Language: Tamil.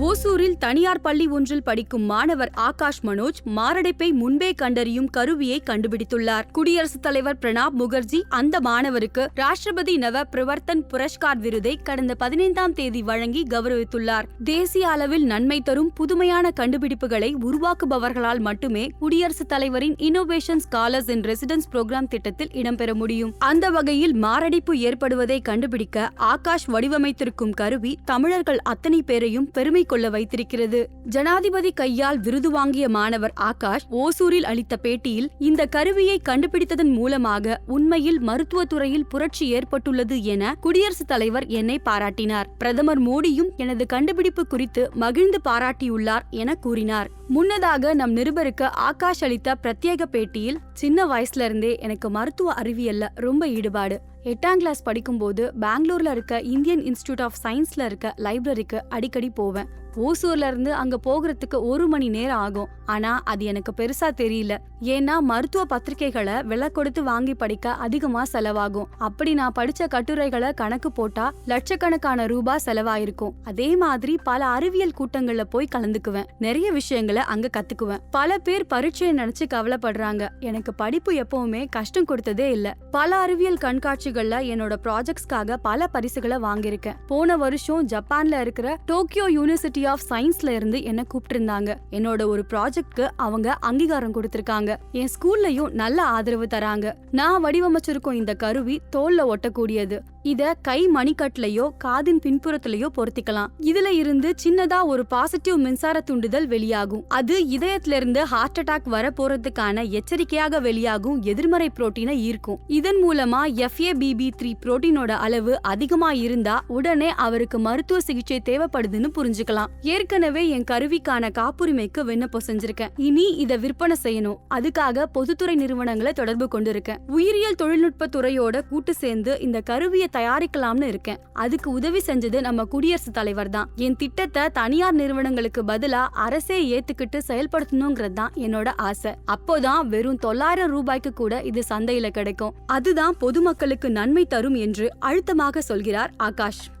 ஓசூரில் தனியார் பள்ளி ஒன்றில் படிக்கும் மாணவர் ஆகாஷ் மனோஜ் மாரடைப்பை முன்பே கண்டறியும் கருவியை கண்டுபிடித்துள்ளார். குடியரசுத் தலைவர் பிரணாப் முகர்ஜி அந்த மாணவருக்கு ராஷ்டிரபதி நவ பிரவர்த்தன் புரஸ்கார் விருதை கடந்த பதினைந்தாம் தேதி வழங்கி கௌரவித்துள்ளார். தேசிய அளவில் நன்மை தரும் புதுமையான கண்டுபிடிப்புகளை உருவாக்குபவர்களால் மட்டுமே குடியரசுத் தலைவரின் innovation scholars in residence programme திட்டத்தில் இடம்பெற முடியும். அந்த வகையில் மாரடைப்பு ஏற்படுவதை கண்டுபிடிக்க ஆகாஷ் வடிவமைத்திருக்கும் கருவி தமிழர்கள் அத்தனை பேரையும் பெருமை கொள்ள வைத்திருக்கிறது. ஜனாதிபதி கையால் விருது வாங்கிய மாணவர் ஆகாஷ் ஓசூரில் அளித்த பேட்டியில் இந்த கருவியை கண்டுபிடித்ததன் மூலமாக உண்மையில் மருத்துவத்துறையில் புரட்சி ஏற்பட்டுள்ளது என குடியரசுத் தலைவர் என்னை பாராட்டினார். பிரதமர் மோடியும் எனது கண்டுபிடிப்பு குறித்து மகிழ்ந்து பாராட்டியுள்ளார் என கூறினார். முன்னதாக நம் நிருபருக்கு ஆகாஷ் அளித்த பிரத்யேக பேட்டியில் சின்ன வயசுல இருந்தே எனக்கு மருத்துவ அறிவியல்ல ரொம்ப ஈடுபாடு. எட்டாம் கிளாஸ் படிக்கும்போது பெங்களூரில் இருக்க இந்தியன் இன்ஸ்டியூட் ஆஃப் சயின்ஸில் இருக்க லைப்ரரிக்கு அடிக்கடி போவேன். ஓசூர்ல இருந்து அங்க போகிறதுக்கு ஒரு மணி நேரம் ஆகும். ஆனா அது எனக்கு பெருசா தெரியல. ஏன்னா மருத்துவ பத்திரிகைகளை விலை கொடுத்து வாங்கி படிக்க அதிகமா செலவாகும். அப்படி நான் படிச்ச கட்டுரைகளை கணக்கு போட்டா லட்சக்கணக்கான ரூபாய் செலவாயிருக்கும். அதே மாதிரி பல அறிவியல் கூட்டங்கள்ல போய் கலந்துக்குவேன். நிறைய விஷயங்களை அங்க கத்துக்குவேன். பல பேர் பரீட்சையை நினைச்சு கவலைப்படுறாங்க. எனக்கு படிப்பு எப்பவுமே கஷ்டம் கொடுத்ததே இல்ல. பல அறிவியல் கண்காட்சிகள்ல என்னோட ப்ராஜெக்ட்ஸ்க்காக பல பரிசுகளை வாங்கியிருக்கேன். போன வருஷம் ஜப்பான்ல இருக்கிற டோக்கியோ யூனிவர்சிட்டி ஆஃப் சயின்ஸ்ல இருந்து என்ன கூப்பிட்டிருந்தாங்க. என்னோட ஒரு ப்ராஜெக்ட்க்கு அவங்க அங்கீகாரம் கொடுத்திருக்காங்க. என் ஸ்கூல்லயும் நல்ல ஆதரவு தராங்க. நான் வடிவமைச்சிருக்கும் இந்த கருவி தோல்ல ஒட்டக்கூடியது. இத கை மணிக்கட்டுலயோ காதின் பின்புறத்திலயோ பொருத்திக்கலாம். இதுல இருந்து சின்னதா ஒரு பாசிட்டிவ் மின்சார தூண்டுதல் வெளியாகும். அது இதயத்துல இருந்து ஹார்ட் அட்டாக் வர போறதுக்கான எச்சரிக்கையாக வெளியாகும் எதிர்மறை புரோட்டீனை ஈர்க்கும். இதன் மூலமா எஃப்ஏபிபி த்ரீ புரோட்டீனோட அளவு அதிகமா இருந்தா உடனே அவருக்கு மருத்துவ சிகிச்சை தேவைப்படுதுன்னு புரிஞ்சுக்கலாம். ஏற்கனவே என் கருவிக்கான காப்புரிமைக்கு விண்ணப்பம் செஞ்சிருக்கேன். இனி இதை விற்பனை செய்யணும். அதுக்காக பொதுத்துறை நிறுவனங்களை தொடர்பு கொண்டிருக்கேன். உயிரியல் தொழில்நுட்ப துறையோட கூட்டு சேர்ந்து இந்த கருவியை தயாரிக்கலாம்னு இருக்கேன். அதுக்கு உதவி செஞ்சது நம்ம குடியரசுத் தலைவர் தான். என் திட்டத்தை தனியார் நிறுவனங்களுக்கு பதிலா அரசே ஏத்துக்கிட்டு செயல்படுத்தணுங்கிறது தான் என்னோட ஆசை. அப்போதான் வெறும் தொள்ளாயிரம் ரூபாய்க்கு கூட இது சந்தையில கிடைக்கும். அதுதான் பொதுமக்களுக்கு நன்மை தரும் என்று அழுத்தமாக சொல்கிறார் ஆகாஷ்.